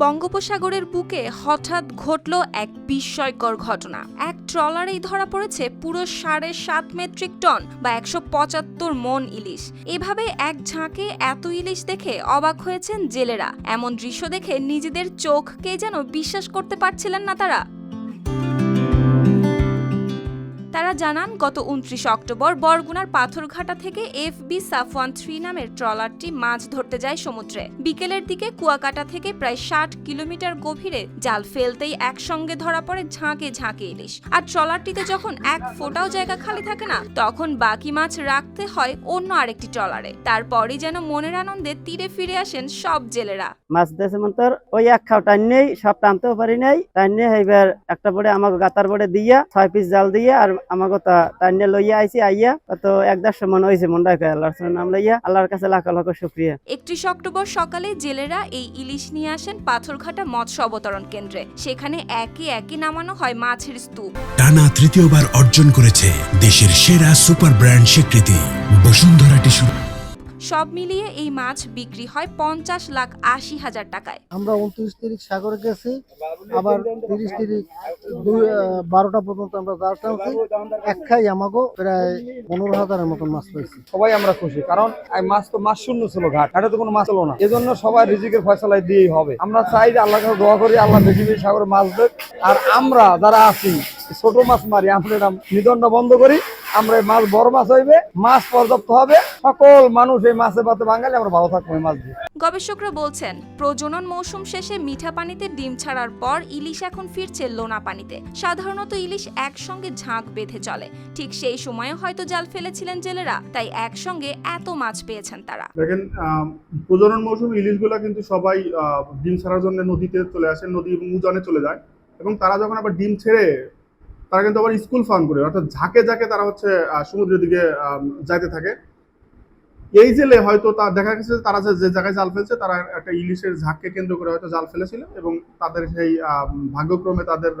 বঙ্গোপসাগরের বুকে হঠাৎ ঘটল এক বিস্ময়কর ঘটনা। এক ট্রলারেই ধরা পড়েছে পুরো সাড়ে সাত মেট্রিক টন বা একশো পঁচাত্তর মন ইলিশ। এভাবে এক ঝাঁকে এত ইলিশ দেখে অবাক হয়েছেন জেলেরা। এমন দৃশ্য দেখে নিজেদের চোখকে যেন বিশ্বাস করতে পারছিলেন না তারা। জানান, গত উনত্রিশ অক্টোবর বরগুনার পাথরঘাটা থেকে এফ বি সাফওয়ান থ্রি নামের ট্রলারটি মাছ ধরতে যায় সমুদ্রে। বিকেলের দিকে কুয়াকাটা থেকে প্রায় ষাট কিলোমিটার গভীরে জাল ফেলতেই একসঙ্গে ধরা পড়ে ঝাঁকে ঝাঁকে ইলিশ। আর ট্রলারটিতে যখন এক ফোঁটাও জায়গা খালি থাকে না, তখন বাকি মাছ রাখতে হয় অন্য আরেকটি ট্রলারে। তারপরই যেন মনের আনন্দে তীরে ফিরে আসেন সব জেলেরা। মাছ দিয়েছে মন তোর ওই এক খাও নেই, সব টানতেও পারি নাই। এইবার একটা বড়ে আমাকে গাতার বড়ে দিয়া, ছয় পিস জাল দিয়ে আর আমাকে তা টাইন নিয়ে লইয়া আইছি আইয়া তো এক দেড়শো মন হয়েছে মন রাখে আল্লাহর নাম লইয়া আল্লাহর কাছে লাখ লাখ শুক্রিয়া। একত্রিশ অক্টোবর সকালে জেলেরা এই ইলিশ নিয়ে আসেন পাথরঘাটা মৎস্য অবতরণ কেন্দ্রে। সেখানে একই একই নামানো হয় মাছের স্তূপ। টানা তৃতীয়বার অর্জন করেছে দেশের সেরা সুপার ব্র্যান্ড স্বীকৃতি বসুন্ধরা টিস্যু সব মিলিয়ে এই মাছ বিক্রি হয় পঞ্চাশ লাখ আশি হাজার টাকায়। আমরা উনত্রিশ তারিখ সাগরে গেছি আবার তিরিশ তারিখ দুই বারোটা পর্যন্ত আমরা জাল টানছি এক খাই আমাকে প্রায় পনেরো হাজারের মতন মাছ পেয়েছি সবাই আমরা খুশি কারণ এই মাছ তো মাছ শূন্য ছিল ঘাট ঘাটে তো কোনো মাছ ছিল না। এজন্য সবাই রিজিকের ফয়সালাই দিয়েই হবে। আমরা চাই যে আল্লাহ কাছে দোয়া করি আল্লাহ বেশি বেশি সাগরে মাছ দেখ। আর আমরা যারা আছি ছোট মাছ মারি আমরা নিদণ্ড বন্ধ করি। আমরা মাছ বড় মাছ হইবে মাছ পর্যাপ্ত হবে। সকল মানুষ এই মাছে পাতে বাঙালি আমরা ভালো থাকব এই মাছ দিয়ে। গবেষকরা বলছেন প্রজনন মৌসুম শেষে মিঠা পানিতে ডিম ছাড়ার পর ইলিশ এখন ফিরছে লোনা পানিতে। সাধারণত ইলিশ একসঙ্গে ঝাঁক বেঁধে চলে। ঠিক সেই সময়ে হয়তো জাল ফেলেছিলেন জেলেরা তাই একসঙ্গে এত মাছ পেয়েছেন তারা। দেখেন আহ, প্রজনন মৌসুম ইলিশগুলা কিন্তু সবাই আহ, ডিম ছাড়ার জন্য নদীতে চলে আসে নদী এবং উজানে চলে যায়। এবং তারা যখন আবার ডিম ছেড়ে তারা কিন্তু আবার স্কুল ফার্ম করে, অর্থাৎ ঝাঁকে ঝাঁকে তারা হচ্ছে সমুদ্রের দিকে যাইতে থাকে। এই জেলে হয়তো তা দেখা গেছে যে তারা যে জায়গায় জাল ফেলছে, তারা একটা ইলিশের ঝাঁককে কেন্দ্র করে হয়তো জাল ফেলেছিল এবং তাদের সেই ভাগ্যক্রমে তাদের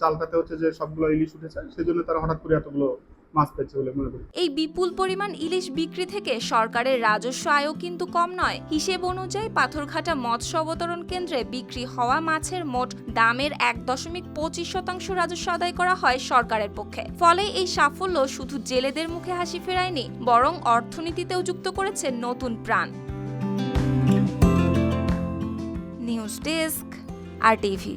জালটাতে হচ্ছে যে সবগুলো ইলিশ উঠেছে সেই জন্য তারা হঠাৎ করে এতগুলো মাছ বলে মনে করি। এই বিপুল পরিমাণ ইলিশ বিক্রি থেকে সরকারের রাজস্ব আয়ও কিন্তু কম নয়। হিসেব অনুযায়ী পাথরঘাটা মৎস্য অবতরণ কেন্দ্রে বিক্রি হওয়া মাছের মোট দামের এক দশমিক পঁচিশ শতাংশ রাজস্ব আদায় করা হয় সরকারের পক্ষে। ফলে এই সাফল্য শুধু জেলেদের মুখে হাসি ফেরায়নি, বরং অর্থনীতিতেও যুক্ত করেছে নতুন প্রাণ। News desk, R TV.